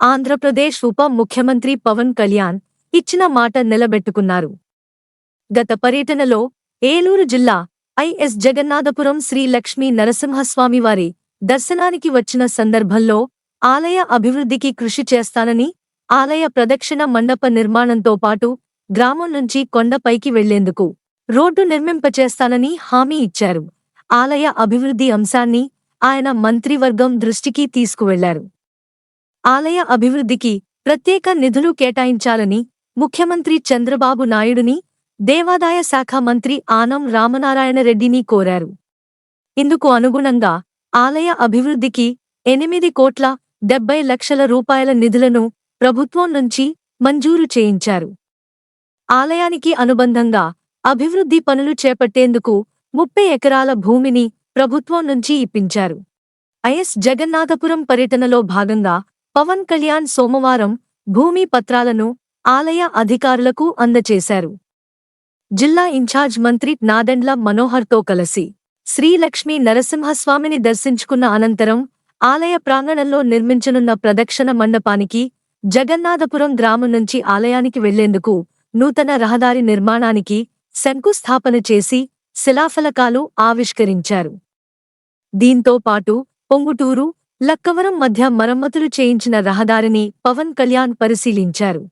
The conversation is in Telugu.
ఆంధ్రప్రదేశ్ ఉప ముఖ్యమంత్రి పవన్ కళ్యాణ్ ఇచ్చిన మాట నిలబెట్టుకున్నారు. గత పర్యటనలో ఏలూరు జిల్లా ఐఎస్ జగన్నాథపురం శ్రీ లక్ష్మీ నరసింహస్వామివారి దర్శనానికి వచ్చిన సందర్భంలో ఆలయ అభివృద్ధికి కృషి చేస్తానని ఆలయ ప్రదక్షిణ మండప నిర్మాణంతో పాటు గ్రామం నుంచి కొండపైకి వెళ్ళేందుకు రోడ్డు నిర్మింపచేస్తానని హామీ ఇచ్చారు. ఆలయ అభివృద్ధి అంశాన్ని ఆయన మంత్రివర్గం దృష్టికి తీసుకువెళ్ళారు. ఆలయ అభివృద్ధికి ప్రత్యేక నిధులు కేటాయించాలని ముఖ్యమంత్రి చంద్రబాబు నాయుడుని దేవాదాయ శాఖ మంత్రి ఆనం రామనారాయణ రెడ్డిని కోరారు. ఇందుకు అనుగుణంగా ఆలయ అభివృద్ధికి ఎనిమిది కోట్ల డెబ్బై లక్షల రూపాయల నిధులను ప్రభుత్వం నుంచి మంజూరు చేయించారు. ఆలయానికి అనుబంధంగా అభివృద్ధి పనులు చేపట్టేందుకు ముప్పై ఎకరాల భూమిని ప్రభుత్వం నుంచి ఇప్పించారు. ఐఎస్ జగన్నాథపురం పర్యటనలో భాగంగా పవన్ కళ్యాణ్ సోమవారం భూమి పత్రాలను ఆలయ అధికారులకు అందచేశారు. జిల్లా ఇన్ఛార్జ్ మంత్రి నాదెండ్ల మనోహర్తో కలిసి శ్రీలక్ష్మీ నరసింహస్వామిని దర్శించుకున్న అనంతరం ఆలయ ప్రాంగణంలో నిర్మించనున్న ప్రదక్షిణ మండపానికి జగన్నాథపురం గ్రామం నుంచి ఆలయానికి వెళ్ళేందుకు నూతన రహదారి నిర్మాణానికి శంకుస్థాపన చేసి శిలాఫలకాలు ఆవిష్కరించారు. దీంతో పాటు పొంగుటూరు లక్కవరం మధ్య మరమ్మతులు చేయించిన రహదారిని పవన్ కళ్యాణ్ పరిశీలించారు.